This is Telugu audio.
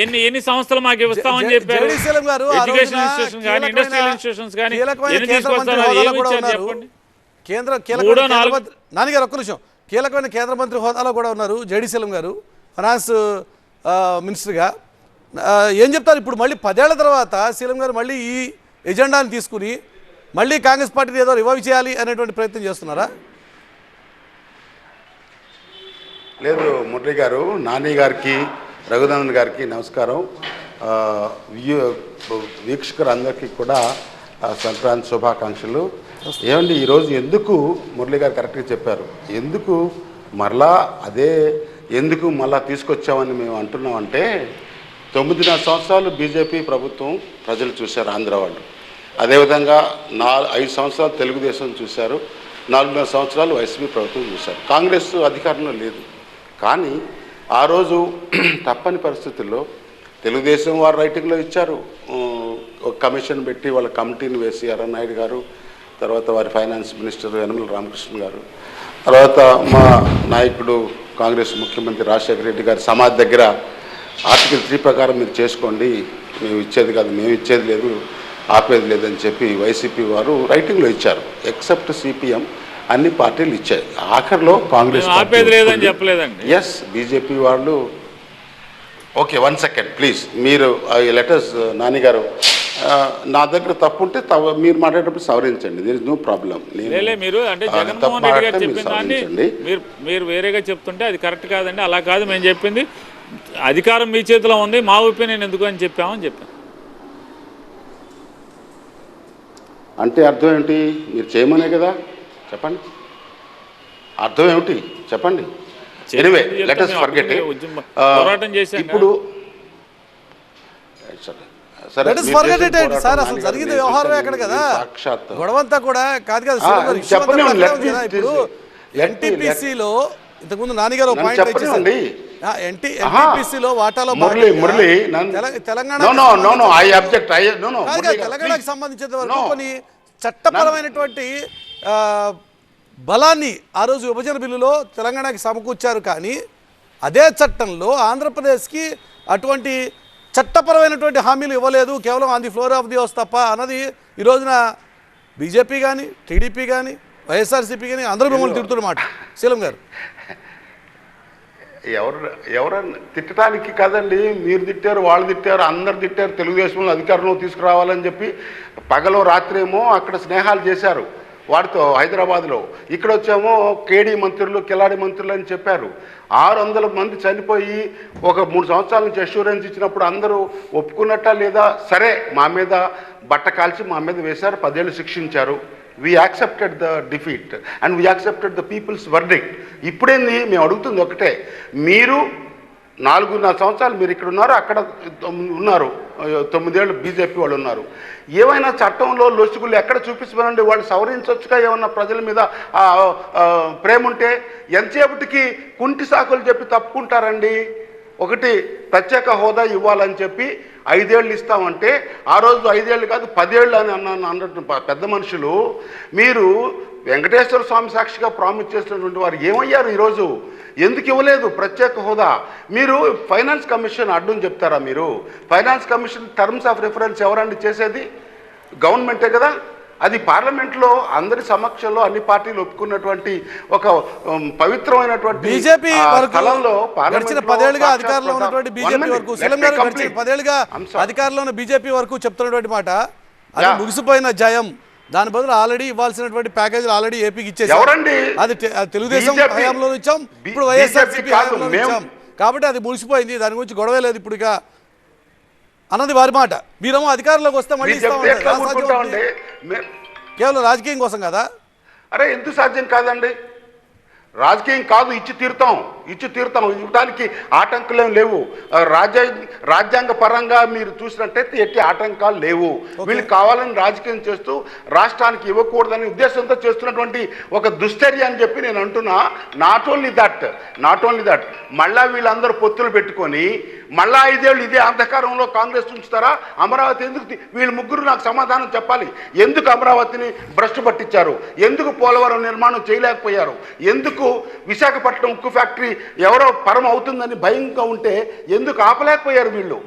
ఎన్ని ఎన్ని సంస్థలు మాకు ఇస్తామని చెప్పారు? ఎడ్యుకేషన్ ఇన్స్టిట్యూషన్ కానీ కీలకమైన- ఇండస్ట్రియల్ ఇన్స్టిట్యూషన్స్ కానీ కీలకమైన ఎన్ని కేంద్ర మంత్రి తీసుకొస్తారో హోదాలో ఏమి కూడా ఇచ్చారు ఉన్నారు. చెప్పండి? కేంద్ర నాన్నగారు ఒక్క నిమిషం. కీలకమైన కేంద్ర మంత్రి హోదాలో కూడా ఉన్నారు జేడీ సెలం గారు. ఫైనాన్స్ మినిస్టర్గా. ఏం చెప్తారు ఇప్పుడు మళ్ళీ పదేళ్ళ తర్వాత సీఎం గారు మళ్ళీ ఈ ఎజెండాని తీసుకుని మళ్ళీ కాంగ్రెస్ పార్టీని ఏదో రివైవ్ చేయాలి అనేటువంటి ప్రయత్నం చేస్తున్నారా? లేదు మురళి గారు నాని గారికి రఘునందన్ గారికి నమస్కారం. వీక్షకులందరికీ కూడా సంక్రాంతి శుభాకాంక్షలు. ఏమండి ఈరోజు ఎందుకు మురళి గారు కరెక్ట్గా చెప్పారు? ఎందుకు మరలా అదే ఎందుకు మళ్ళా తీసుకొచ్చామని మేము అంటున్నామంటే తొమ్మిదిన్నర సంవత్సరాలు బీజేపీ ప్రభుత్వం ప్రజలు చూశారు ఆంధ్ర వాళ్ళు. అదేవిధంగా నా ఐదు సంవత్సరాలు తెలుగుదేశం చూశారు నాలుగున్నర సంవత్సరాలు వైసీపీ ప్రభుత్వం చూశారు. కాంగ్రెస్ అధికారంలో లేదు. కానీ ఆ రోజు తప్పని పరిస్థితుల్లో తెలుగుదేశం వారు రైటింగ్లో ఇచ్చారు. ఒక కమిషన్ పెట్టి వాళ్ళ కమిటీని వేసి నాయుడు గారు తర్వాత వారి ఫైనాన్స్ మినిస్టర్ యనమల రామకృష్ణ గారు తర్వాత మా నాయకుడు కాంగ్రెస్ ముఖ్యమంత్రి రాజశేఖర రెడ్డి గారి సమాధి దగ్గర ఆర్టికల్ త్రీ ప్రకారం మీరు చేసుకోండి మేము ఇచ్చేది కాదు మేము ఇచ్చేది లేదు ఆపేది లేదని చెప్పి వైసీపీ వారు రైటింగ్లో ఇచ్చారు. ఎక్సెప్ట్ సిపిఎం అన్ని పార్టీలు ఇచ్చాయి. ఆఖరిలో కాంగ్రెస్ ఆపేది లేదని చెప్పలేదండి. ఎస్ బీజేపీ వాళ్ళు. ఓకే వన్ సెకండ్ ప్లీజ్ మీరు లెటర్స్ నానిగారు ఆ, నా దగ్గర తప్పు ఉంటే మీరు మాట్లాడేటప్పుడు సవరించండి. దిర్ ఇస్ నో ప్రాబ్లం మీరు అంటే జగన్మోహన్ రెడ్డి గారు చెప్పిన దాన్ని మీరు మీరు వేరేగా చెప్తుంటే అది కరెక్ట్ కాదండి అలా కాదు మేము చెప్పింది అధికారం మీ చేతిలో ఉంది మా ఒపీనియన్ ఎందుకు అని చెప్పామని చెప్పాను. అంటే అర్థం ఏంటి? మీరు చేయమనే కదా? చెప్పండి. అర్థం ఏమిటి? చెప్పండి. ఎనివే చెప్తే లెట్ అస్ మేము ఫర్గెట్ ఇప్పుడు సరే సరే, అసలు జరిగింది వ్యవహారం. ఎక్కడ కదా? గొడవంతా కూడా కాదు ఇప్పుడు ఎన్టీపీసీలో ఇంతకుముందు నాన్నగారు పాయింట్ ఎన్టీ. ఎన్టీపీసీలో వాటాలో Murali Telangana no no no no I object I no no కాదు కాదు, తెలంగాణకు సంబంధించిన వరకు కొన్ని చట్టపరమైనటువంటి బలాన్ని ఆ రోజు విభజన బిల్లులో తెలంగాణకి సమకూర్చారు కానీ అదే చట్టంలో ఆంధ్రప్రదేశ్కి అటువంటి చట్టపరమైనటువంటి హామీలు ఇవ్వలేదు. కేవలం on the floor of the house తప్ప అన్నది ఈ రోజున బీజేపీ కానీ టీడీపీ కానీ వైఎస్ఆర్సీపీ కానీ అందరూ మిమ్మల్ని తిడుతున్నమాట. శీలం గారు. ఎవరు ఎవరన్నా తిట్టడానికి కదండి. మీరు తిట్టారు వాళ్ళు తిట్టారు అందరు తిట్టారు. తెలుగుదేశంలో అధికారంలో తీసుకురావాలని చెప్పి పగలో రాత్రేమో అక్కడ స్నేహాలు చేశారు. వాడితో హైదరాబాద్లో. ఇక్కడ వచ్చేమో కేడీ మంత్రులు కిలాడి మంత్రులు అని చెప్పారు. ఆరు వందల మంది చనిపోయి ఒక మూడు సంవత్సరాల నుంచి అష్యూరెన్స్ ఇచ్చినప్పుడు అందరూ ఒప్పుకున్నట్ట లేదా? సరే మా మీద బట్ట కాల్చి మా మీద వేశారు పదేళ్ళు శిక్షించారు. We accepted the defeat and we accepted the people's verdict ఇప్పుడేంది? మేము అడుగుతుంది ఒకటే. మీరు నాలుగున్నర సంవత్సరాలు మీరు ఇక్కడ ఉన్నారు అక్కడ తొమ్మిది ఉన్నారు తొమ్మిదేళ్ళు బీజేపీ వాళ్ళు ఉన్నారు. ఏమైనా చట్టంలో లొసుగులు ఎక్కడ చూపించమనండి? వాళ్ళు సవరించవచ్చుగా ఏమన్నా ప్రజల మీద ప్రేమ ఉంటే ఎంతసేపటికి కుంటి సాకులు చెప్పి తప్పుకుంటారండి? ఒకటి ప్రత్యేక హోదా ఇవ్వాలని చెప్పి ఐదేళ్ళు ఇస్తామంటే ఆ రోజు ఐదేళ్ళు కాదు పదేళ్ళు అని అన్న అన్నట్టు పెద్ద మనుషులు మీరు వెంకటేశ్వర స్వామి సాక్షిగా ప్రామిస్ చేసినటువంటి వారు ఏమయ్యారు ఈరోజు? ఎందుకు ఇవ్వలేదు? ప్రత్యేక హోదా. మీరు ఫైనాన్స్ కమిషన్ అడ్డం చెప్తారా మీరు? Finance commission terms of reference ఎవరండి చేసేది? గవర్నమెంటే కదా? అది పార్లమెంట్లో అందరి సమక్షంలో అన్ని పార్టీలు ఒప్పుకున్నటువంటి ఒక పవిత్రమైనటువంటి బీజేపీ స్థలంలో అధికారంలో ఉన్నటువంటి బీజేపీ వరకు. అధికారంలో ఉన్న బీజేపీ వరకు చెప్తున్నటువంటి మాట అది. ముగిసిపోయిన జయం. దాని బదులు ఆల్రెడీ ఇవ్వాల్సినటువంటి ప్యాకేజీలు ఆల్రెడీ ఏపీకి ఇచ్చేసాం ఎవరండి? అది తెలుగుదేశం హయాంలో ఇచ్చాం ఇప్పుడు వైఎస్ఆర్ హయాంలో ఇచ్చాం. కాబట్టి అది ముగిసిపోయింది దాని గురించి గొడవే లేదు ఇప్పుడు ఇక. అన్నది వారి మాట. మీరేమో అధికారంలోకి వస్తే మళ్ళీ కేవలం రాజకీయం కోసం కదా? అరే ఎందుకు సాధ్యం కాదండి? రాజకీయం కాదు ఇచ్చి తీరుతాం. ఇచ్చి తీరుతాం. ఇవ్వడానికి ఆటంకులేం లేవు. రాజ్య రాజ్యాంగ పరంగా మీరు చూసినట్టయితే ఎట్టి ఆటంకాలు లేవు. వీళ్ళు కావాలని రాజకీయం చేస్తూ రాష్ట్రానికి ఇవ్వకూడదనే ఉద్దేశంతో చేస్తున్నటువంటి ఒక దుశ్చర్య అని చెప్పి నేను అంటున్నా. Not only that not only that మళ్ళా వీళ్ళందరూ పొత్తులు పెట్టుకొని మళ్ళా ఐదేళ్ళు ఇదే అంధకారంలో కాంగ్రెస్ ఉంచుతారా? అమరావతి ఎందుకు వీళ్ళు ముగ్గురు నాకు సమాధానం చెప్పాలి. ఎందుకు అమరావతిని భ్రష్టు పట్టించారు? ఎందుకు పోలవరం నిర్మాణం చేయలేకపోయారు? ఎందుకు విశాఖపట్నం ఉక్కు ఫ్యాక్టరీ ఎవరో పరం అవుతుందని భయంగా ఉంటే ఎందుకు ఆపలేకపోయారు వీళ్ళు?